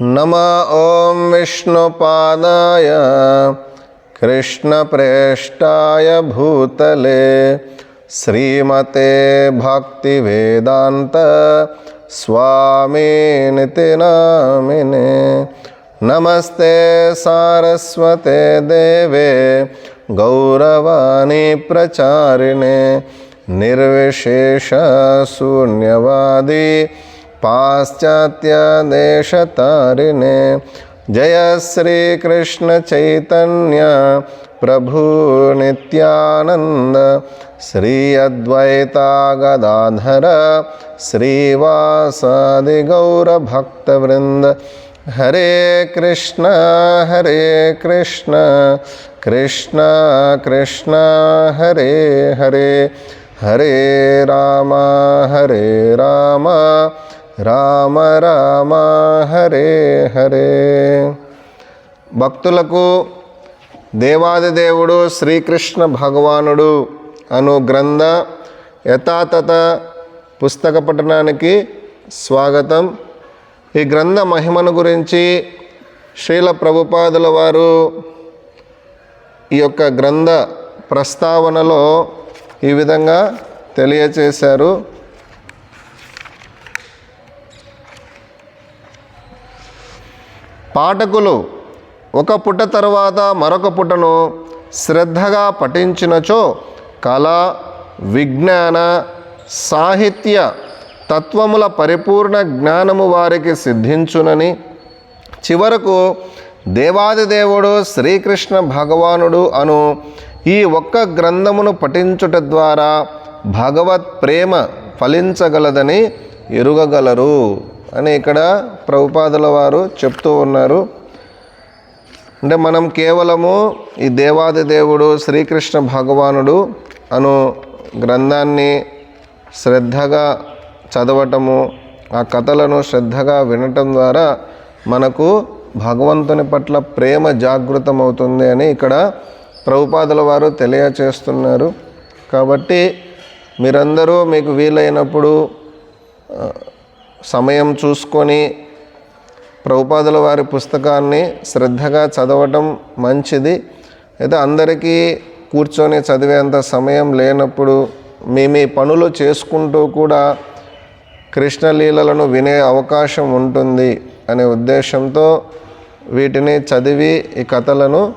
नम ॐ विष्णुपादाय कृष्णप्रेष्ठाय भूतले, श्रीमते भक्तिवेदान्त स्वामिनिति नामिने नमस्ते सारस्वते देवे, गौरवाणी प्रचारिणे निर्विशेषशून्यवादी पाश्चात्यदेशतारिणे। जय श्रीकृष्णचैतन्य प्रभु नित्यानन्द। श्री अद्वैता गदाधर श्रीवासादिगौरभक्तवृन्द। हरे कृष्ण हरे कृष्ण। कृष्ण कृष्ण, हरे हरे। हरे राम हरे राम। రామ రామ హరే హరే. భక్తులకు దేవాదిదేవుడు శ్రీకృష్ణ భగవానుడు అను గ్రంథ యథాతథ పుస్తక పఠనానికి స్వాగతం. ఈ గ్రంథ మహిమను గురించి శ్రీల ప్రభుపాదుల వారు ఈ యొక్క గ్రంథ ప్రస్తావనలో ఈ విధంగా తెలియచేశారు. పాఠకులు ఒక పుట తర్వాత మరొక పుటను శ్రద్ధగా పఠించినచో కళ విజ్ఞాన సాహిత్య తత్వముల పరిపూర్ణ జ్ఞానము వారికి సిద్ధించునని చివరకు దేవాదిదేవుడు శ్రీకృష్ణ భగవానుడు అను ఈ ఒక్క గ్రంథమును పఠించుట ద్వారా భగవత్ ప్రేమ ఫలించగలదని ఎరుగగలరు. అని ఇక్కడ ప్రభుపాదుల వారు చెప్తూ ఉన్నారు. అంటే మనం కేవలము ఈ దేవాది దేవుడు శ్రీకృష్ణ భగవానుడు అను గ్రంథాన్ని శ్రద్ధగా చదవటము ఆ కథలను శ్రద్ధగా వినటం ద్వారా మనకు భగవంతుని పట్ల ప్రేమ జాగృతం అవుతుంది అని ఇక్కడ ప్రభుపాదుల వారు తెలియచేస్తున్నారు. కాబట్టి మీరందరూ మీకు వీలైనప్పుడు సమయం చూసుకొని ప్రభుపాదుల వారి పుస్తకాన్ని శ్రద్ధగా చదవటం మంచిది. అయితే అందరికీ కూర్చొని చదివేంత సమయం లేనప్పుడు మీ మీ పనులు చేసుకుంటూ కూడా కృష్ణలీలలను వినే అవకాశం ఉంటుంది అనే ఉద్దేశంతో వీటిని చదివి ఈ కథలను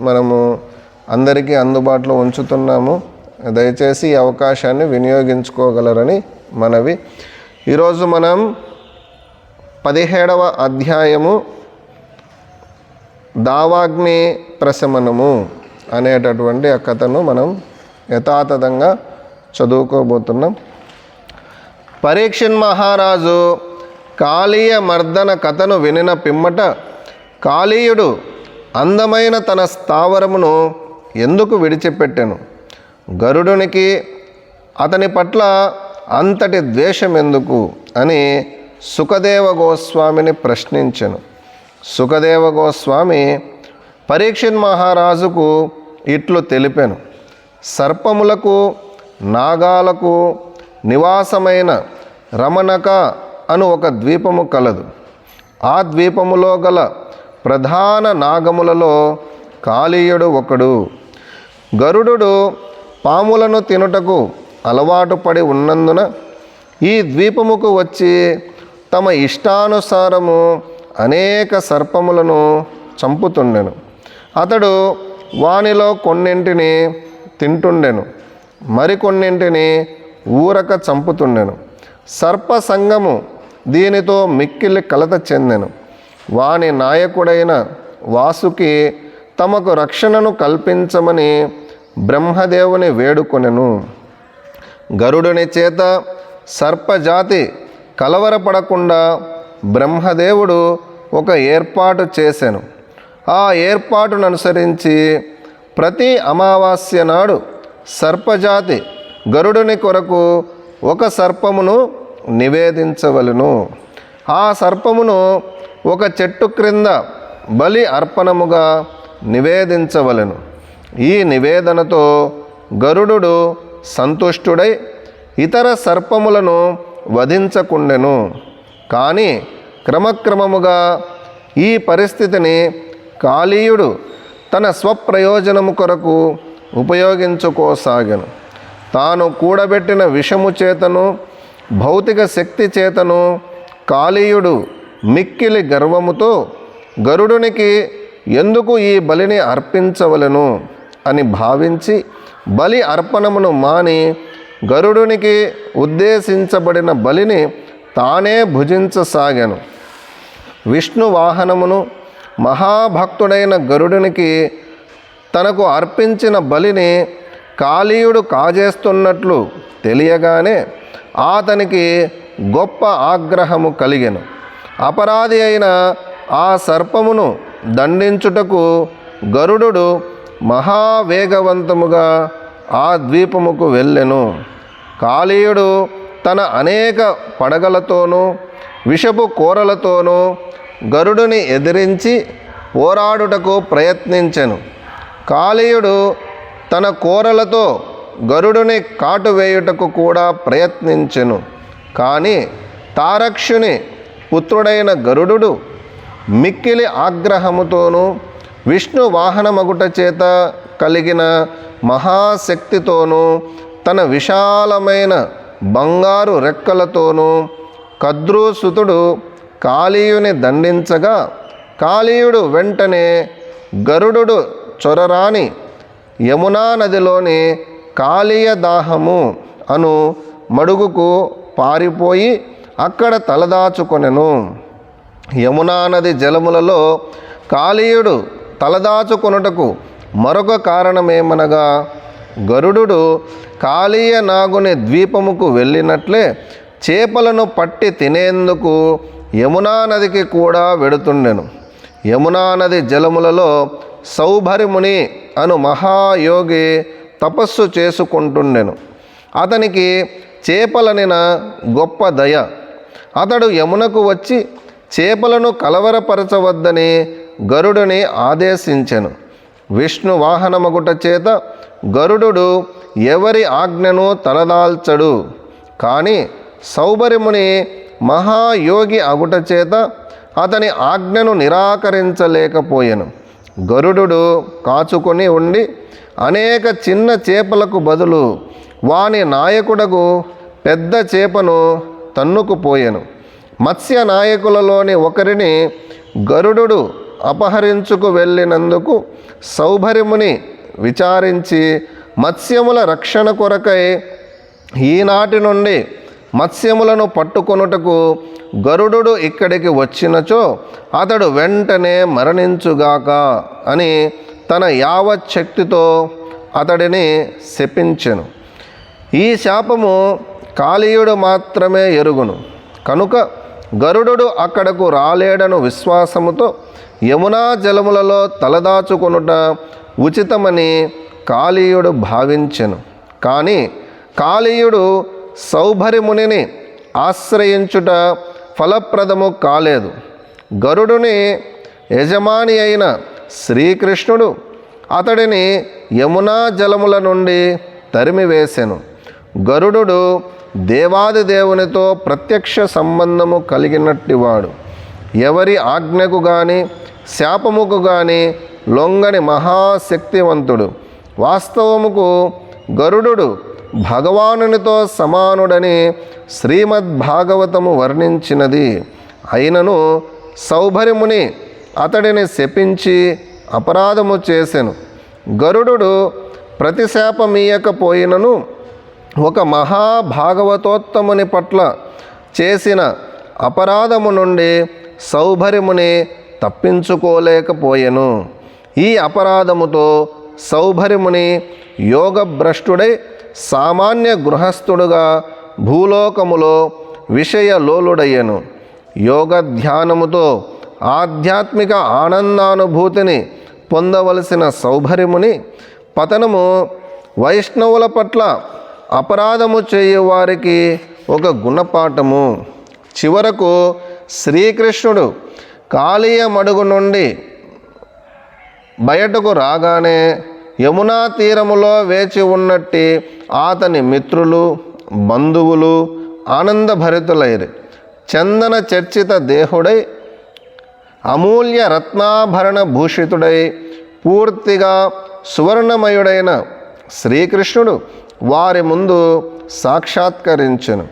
మనము అందరికీ అందుబాటులో ఉంచుతున్నాము. దయచేసి ఈ అవకాశాన్ని వినియోగించుకోగలరని మనవి. ఈరోజు మనం పదిహేడవ అధ్యాయము దావాగ్ని ప్రశమనము అనేటటువంటి ఆ కథను మనం యథాతథంగా చదువుకోబోతున్నాం. పరీక్షన్ మహారాజు కాళీయ మర్దన కథను వినిన పిమ్మట కాళీయుడు అందమైన తన స్థావరమును ఎందుకు విడిచిపెట్టెను? గరుడునికి అతని పట్ల అంతటి ద్వేషం ఎందుకు అని సుఖదేవ గోస్వామిని ప్రశ్నించెను. సుఖదేవ గోస్వామి పరీక్షన్ మహారాజుకు ఇట్లు తెలిపాను. సర్పములకు నాగాలకు నివాసమైన రమణక అను ఒక ద్వీపము కలదు. ఆ ద్వీపములో గల ప్రధాన నాగములలో కాళీయుడు ఒకడు. గరుడు పాములను తినుటకు అలవాటు పడి ఉన్నందున ఈ ద్వీపముకు వచ్చి తమ ఇష్టానుసారము అనేక సర్పములను చంపుతుండెను. అతడు వానిలో కొన్నింటిని తింటుండెను. మరికొన్నింటిని ఊరక చంపుతుండెను. సర్ప సంగము దీనితో మిక్కిలి కలత చెందెను. వాని నాయకుడైన వాసుకి తమకు రక్షణను కల్పించమని బ్రహ్మదేవుని వేడుకొనెను. గరుడుని చేత సర్పజాతి కలవరపడకుండా బ్రహ్మదేవుడు ఒక ఏర్పాటు చేశాను ఆ ఏర్పాటును అనుసరించి ప్రతి అమావాస్య నాడు సర్పజాతి గరుడుని కొరకు ఒక సర్పమును నివేదించవలను. ఆ సర్పమును ఒక చెట్టు క్రింద బలి అర్పణముగా నివేదించవలెను. ఈ నివేదనతో గరుడు సంతుష్టుడై ఇతర సర్పములను వధించకుండెను. కానీ క్రమక్రమముగా ఈ పరిస్థితిని కాళీయుడు తన స్వప్రయోజనము కొరకు ఉపయోగించుకోసాగను. తాను కూడబెట్టిన విషము చేతను భౌతిక శక్తి చేతను కాళీయుడు మిక్కిలి గర్వముతో గరుడునికి ఎందుకు ఈ బలిని అర్పించవలను? అని భావించి బలి అర్పణమును మాని గరుడునికి ఉద్దేశించబడిన బలిని తానే భుజించసాగాను. విష్ణు వాహనమును మహాభక్తుడైన గరుడునికి తనకు అర్పించిన బలిని కాళీయుడు కాజేస్తున్నట్లు తెలియగానే అతనికి గొప్ప ఆగ్రహము కలిగెను. అపరాధి అయిన ఆ సర్పమును దండించుటకు గరుడు మహావేగవంతముగా ఆ ద్వీపముకు వెళ్ళెను. కాళీయుడు తన అనేక పడగలతోనూ విషపు కూరలతోనూ గరుడుని ఎదిరించి పోరాడుటకు ప్రయత్నించెను. కాళీయుడు తన కూరలతో గరుడుని కాటువేయుటకు కూడా ప్రయత్నించెను. కానీ తారక్షుని పుత్రుడైన గరుడు మిక్కిలి ఆగ్రహముతోనూ విష్ణు వాహనమగుట చేత కలిగిన మహాశక్తితోనూ తన విశాలమైన బంగారు రెక్కలతోనూ కద్రూసుతుడు కాళీయుని దండించగా కాళీయుడు వెంటనే గరుడు చొరరాని యమునా నదిలోని కాళీయ దాహము అను మడుగుకు పారిపోయి అక్కడ తలదాచుకొనెను. యమునా నది జలములలో కాళీయుడు తలదాచుకొనుటకు మరొక కారణమేమనగా గరుడు కాళీయ నాగుని ద్వీపముకు వెళ్ళినట్లే చేపలను పట్టి తినేందుకు యమునా నదికి కూడా వెడుతుండెను. యమునా నది జలములలో సౌభరిముని అను మహాయోగి తపస్సు చేసుకుంటుండెను. అతనికి చేపలనిన గొప్ప దయ. అతడు యమునకు వచ్చి చేపలను కలవరపరచవద్దని గరుడుని ఆదేశించెను. విష్ణు వాహనమగుట చేత గరుడు ఎవరి ఆజ్ఞను తలదాల్చడు. కానీ సౌబరిముని మహాయోగి అగుట చేత అతని ఆజ్ఞను నిరాకరించలేకపోయాను. గరుడు కాచుకొని ఉండి అనేక చిన్న చేపలకు బదులు వాని నాయకుడకు పెద్ద చేపను తన్నుకుపోయెను మత్స్య నాయకులలోని ఒకరిని గరుడు అపహరించుకు వెళ్ళినందుకు సౌభరిముని విచారించి మత్స్యముల రక్షణ కొరకై ఈనాటి నుండి మత్స్యములను పట్టుకొనుటకు గరుడు ఇక్కడికి వచ్చినచో అతడు వెంటనే మరణించుగాక అని తన యావత్ శక్తితో అతడిని శపించెను. ఈ శాపము కాళీయుడు మాత్రమే ఎరుగును. కనుక గరుడు అక్కడకు రాలేడను విశ్వాసముతో యమునా జలములలో తలదాచుకొనుట ఉచితమని కాళీయుడు భావించెను. కానీ కాళీయుడు సౌభరిమునిని ఆశ్రయించుట ఫలప్రదము కాలేదు. గరుడుని యజమాని అయిన శ్రీకృష్ణుడు అతడిని యమునా జలముల నుండి తరిమివేశాను గరుడు దేవాది దేవునితో ప్రత్యక్ష సంబంధము కలిగినట్టివాడు. ఎవరి ఆజ్ఞకు కానీ శాపముకుగాని లొంగని మహాశక్తివంతుడు. వాస్తవముకు గరుడు భగవానునితో సమానుడని శ్రీమద్భాగవతము వర్ణించినది. అయినను సౌభరిముని అతడిని శపించి అపరాధము చేసెను. గరుడు ప్రతిశాపమీయకపోయినను ఒక మహాభాగవతోత్తముని పట్ల చేసిన అపరాధము నుండి సౌభరిముని తప్పించుకోలేకపోయెను. ఈ అపరాధముతో సౌభరిముని యోగభ్రష్టుడై సామాన్య గృహస్థుడుగా భూలోకములో విషయలోలుడయ్యను. యోగ ధ్యానముతో ఆధ్యాత్మిక ఆనందానుభూతిని పొందవలసిన సౌభరిముని పతనము వైష్ణవుల పట్ల అపరాధము చేయువారికి ఒక గుణపాఠము. చివరకు శ్రీకృష్ణుడు కాళీయ మడుగు నుండి బయటకు రాగానే యమునా తీరములో వేచి ఉన్నట్టి అతని మిత్రులు బంధువులు ఆనందభరితులైరి. చందన చర్చిత దేహుడై అమూల్య రత్నాభరణ భూషితుడై పూర్తిగా సువర్ణమయుడైన శ్రీకృష్ణుడు వారి ముందు సాక్షాత్కరించెను.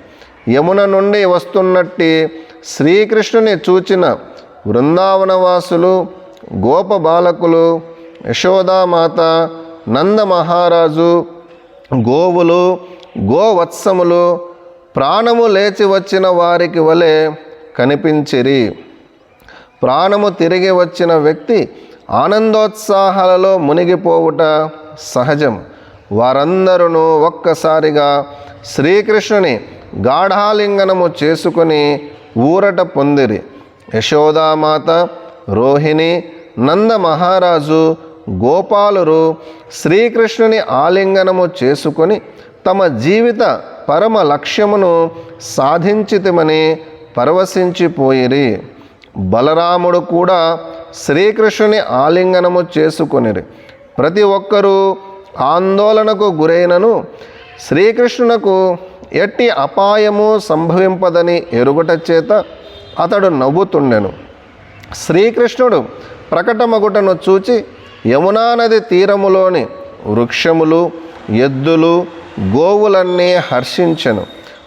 యమున నుండి వస్తున్నట్టి శ్రీకృష్ణుని చూచిన బృందావనవాసులు గోప బాలకులు యశోదామాత నంద మహారాజు గోవులు గోవత్సములు ప్రాణము లేచి వచ్చిన వారికి వలె కనిపించిరి. ప్రాణము తిరిగి వచ్చిన వ్యక్తి ఆనందోత్సాహాలలో మునిగిపోవుట సహజం. వారందరూ ఒక్కసారిగా శ్రీకృష్ణుని గాఢాలింగనము చేసుకొని ఊరట పొందిరి. యశోదామాత రోహిణి నంద మహారాజు గోపాలురు శ్రీకృష్ణుని ఆలింగనము చేసుకొని తమ జీవిత పరమ లక్ష్యమును సాధించితమని పరవశించిపోయిరి బలరాముడు కూడా శ్రీకృష్ణుని ఆలింగనము చేసుకొనిరి. ప్రతి ఒక్కరూ ఆందోళనకు గురైనను శ్రీకృష్ణునకు ఎట్టి అపాయము సంభవింపదని ఎరుగుట చేత అతడు నవ్వుతుండెను. శ్రీకృష్ణుడు ప్రకటమగుటను చూచి యమునా నది తీరములోని వృక్షములు ఎద్దులు గోవులన్నీ హర్షించెను.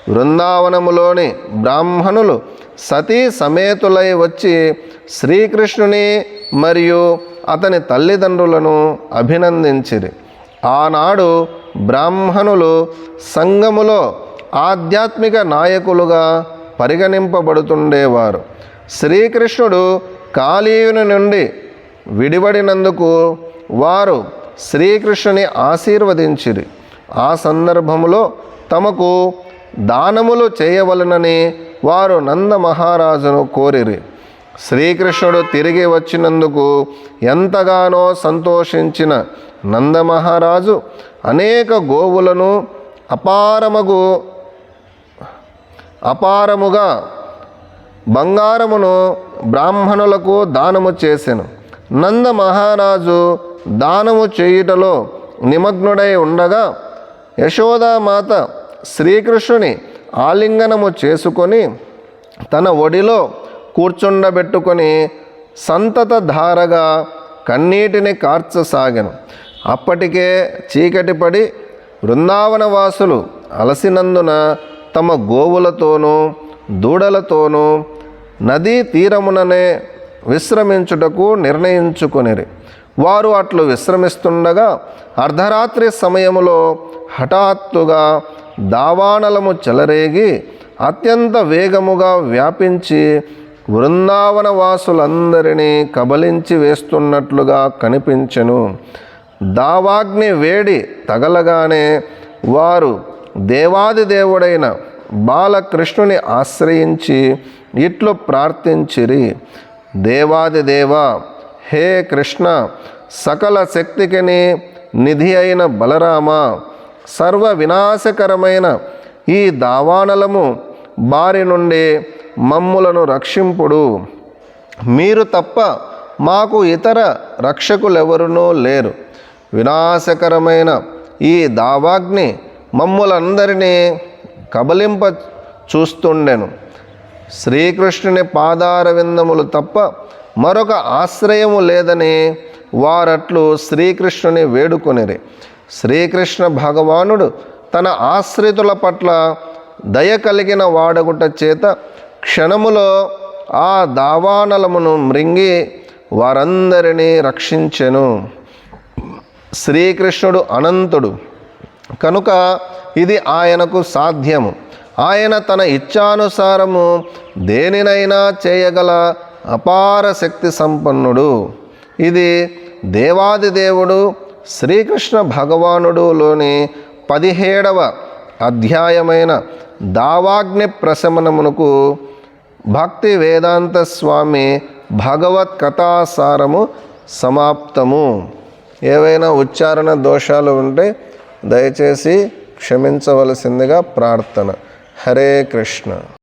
బృందావనములోని బ్రాహ్మణులు సతీ సమేతులై వచ్చి శ్రీకృష్ణుని మరియు అతని తల్లిదండ్రులను అభినందించిరి. ఆనాడు బ్రాహ్మణులు సంఘములో ఆధ్యాత్మిక నాయకులుగా పరిగణింపబడుతుండేవారు. శ్రీకృష్ణుడు కాళీయుని నుండి విడివడినందుకు వారు శ్రీకృష్ణుని ఆశీర్వదించిరి. ఆ సందర్భములో తమకు దానములు చేయవలనని వారు నంద మహారాజును కోరిరి. శ్రీకృష్ణుడు తిరిగి వచ్చినందుకు ఎంతగానో సంతోషించిన నందమహారాజు అనేక గోవులను అపారమగు అపారముగా బంగారమును బ్రాహ్మణులకు దానము చేసెను. నంద మహారాజు దానము చేయుటలో నిమగ్నుడై ఉండగా యశోదామాత శ్రీకృష్ణుని ఆలింగనము చేసుకొని తన ఒడిలో కూర్చుండబెట్టుకొని సంతత ధారగా కన్నీటిని కార్చసాగాను. అప్పటికే చీకటి పడి బృందావనవాసులు అలసినందున తమ గోవులతోనూ దూడలతోనూ నదీ తీరముననే విశ్రమించుటకు నిర్ణయించుకొనిరి. వారు అట్లు విశ్రమిస్తుండగా అర్ధరాత్రి సమయములో హఠాత్తుగా దావానలము చెలరేగి అత్యంత వేగముగా వ్యాపించి బృందావన వాసులందరినీ కబలించి వేస్తున్నట్లుగా కనిపించెను. దావాగ్ని వేడి తగలగానే వారు దేవాది దేవుడైన బాలకృష్ణుని ఆశ్రయించి ఇట్లు ప్రార్థించిరి. దేవాది దేవ హే కృష్ణ సకల శక్తికిని నిధి అయిన బలరామ సర్వ వినాశకరమైన ఈ దావానలము బారి నుండి మమ్ములను రక్షింపుడు. మీరు తప్ప మాకు ఇతర రక్షకులెవరునూ లేరు. వినాశకరమైన ఈ దావాగ్ని మమ్ములందరినీ కబలింప చూస్తుండెను. శ్రీకృష్ణుని పాదారవిందములు తప్ప మరొక ఆశ్రయము లేదని వారట్లు శ్రీకృష్ణుని వేడుకొనిరి. శ్రీకృష్ణ భగవానుడు తన ఆశ్రితుల పట్ల దయ కలిగిన వాడగుట చేత క్షణములో ఆ దావానలమును మృంగి వారందరినీ రక్షించెను. శ్రీకృష్ణుడు అనంతుడు. కనుక ఇది ఆయనకు సాధ్యము. ఆయన తన ఇచ్ఛానుసారము దేనినైనా చేయగల అపార శక్తి సంపన్నుడు. ఇది దేవాది దేవుడు శ్రీకృష్ణ భగవానుడులోని పదిహేడవ అధ్యాయమైన దావాగ్ని ప్రశమనమునకు భక్తి వేదాంత స్వామి భగవత్ కథాసారము సమాప్తము. ఏవైనా ఉచ్చారణ దోషాలు ఉంటే దయచేసి క్షమించవలసిందిగా ప్రార్థన. హరే కృష్ణ.